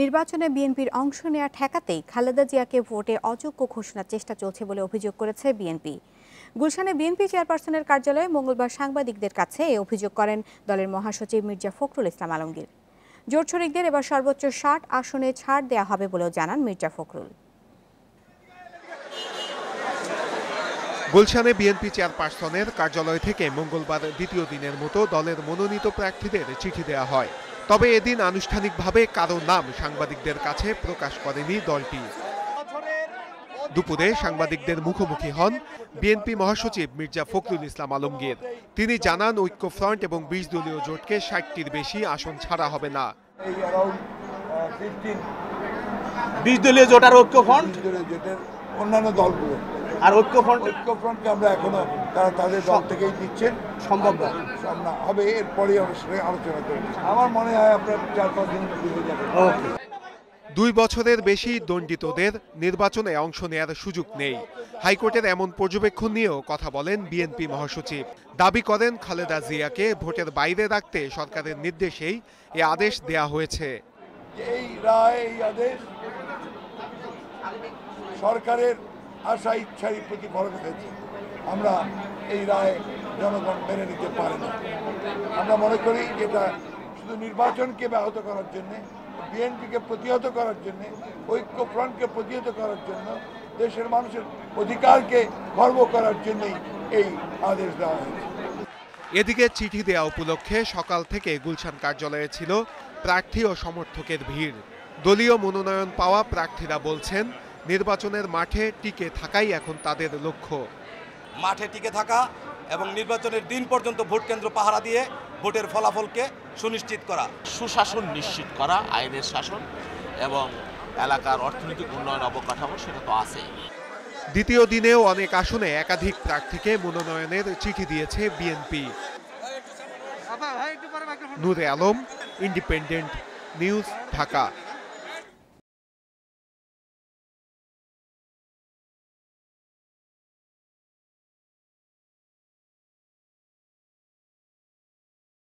নির্বাচনে বিএনপির অংশ নেওয়া ঠেকাতেই খালেদা জিয়াকে ভোটে অযোগ্য ঘোষণার চেষ্টা চলছে বলে অভিযোগ করেছে বিএনপি। গুলশানে বিএনপি চেয়ারপারসনের কার্যালয়ে মঙ্গলবার সাংবাদিকদের কাছে এ অভিযোগ করেন দলের মহাসচিব মির্জা ফখরুল ইসলাম আলমগীর। জোট শরিকদের এবার সর্বোচ্চ ষাট আসনে ছাড় দেওয়া হবে বলেও জানান মির্জা ফখরুল। গুলশানে বিএনপি চেয়ারপারসনের কার্যালয় থেকে মঙ্গলবার দ্বিতীয় দিনের মতো দলের মনোনীত প্রার্থীদের চিঠি দেওয়া হয়। তবে এদিন আনুষ্ঠানিকভাবে কারও নাম সাংবাদিকদের কাছে প্রকাশ করেনি দলটি। দুপুরে সাংবাদিকদের মুখোমুখি হন বিএনপি মহাসচিব মির্জা ফখরুল ইসলাম আলমগীর। তিনি জানান ঐক্যফ্রন্ট এবং বিশ দলীয় জোটকে ষাটটির বেশি আসন ছাড়া হবে না। ফিফটিন বিশ দলীয় জোট আর ঐক্যফ্রন্ট? জোটের অন্যান্য দলগুলো। আর ঐক্যফ্রন্ট ঐক্যফ্রন্টকে আমরা এখনও তারা তাদের দল থেকেই দিচ্ছেন সম্ভব না। না হবে এরপরে সঙ্গে আলোচনা করব। আমার মনে হয় আপনার চার পাঁচ দিন হয়ে ওকে। দুই বছরের বেশি দণ্ডিতদের নির্বাচনে অংশ নেয়ার সুযোগ নেই। হাইকোর্টের এমন পর্যবেক্ষণ নিয়েও কথা বলেন বিএনপি মহাসচিব। দাবি করেন খালেদা জিয়াকে ভোটের বাইরে রাখতে সরকারের নির্দেশেই এ আদেশ দেয়া হয়েছে। এই রায় এই আদেশ সরকারের আশা ইচ্ছারই প্রতিফলন হয়েছে আমরা এই রায় জনগণ মেনে নিতে পারে না। আমরা মনে করি এটা শুধু নির্বাচনকে ব্যাহত করার জন্য, বিএনপিকে প্রতিহত করার জন্য, ঐক্যফ্রন্টকে প্রতিহত করার জন্য, দেশের মানুষের অধিকারকে খর্ব করার জন্যই এই আদেশ দেওয়া হয়েছে। এদিকে চিঠি দেয়া উপলক্ষে সকাল থেকে গুলশান কার্যালয়ে ছিল প্রার্থী ও সমর্থকের ভিড়। দলীয় মনোনয়ন পাওয়া প্রার্থীরা বলছেন নির্বাচনের মাঠে টিকে থাকাই এখন তাদের লক্ষ্য। মাঠে টিকে থাকা এবং নির্বাচনের দিন পর্যন্ত ভোট কেন্দ্র পাহারা দিয়ে ভোটের ফলাফলকে সুনিশ্চিত করা। সুশাসন নিশ্চিত করা আইনের শাসন এবং এলাকার অর্থনৈতিক উন্নয়ন অবকাঠামো সেটা তো আছেই দ্বিতীয় দিনেও অনেক আসনে একাধিক প্রার্থীকে মনোনয়নের চিঠি দিয়েছে BNP. Noore Alam independent news Dhaka.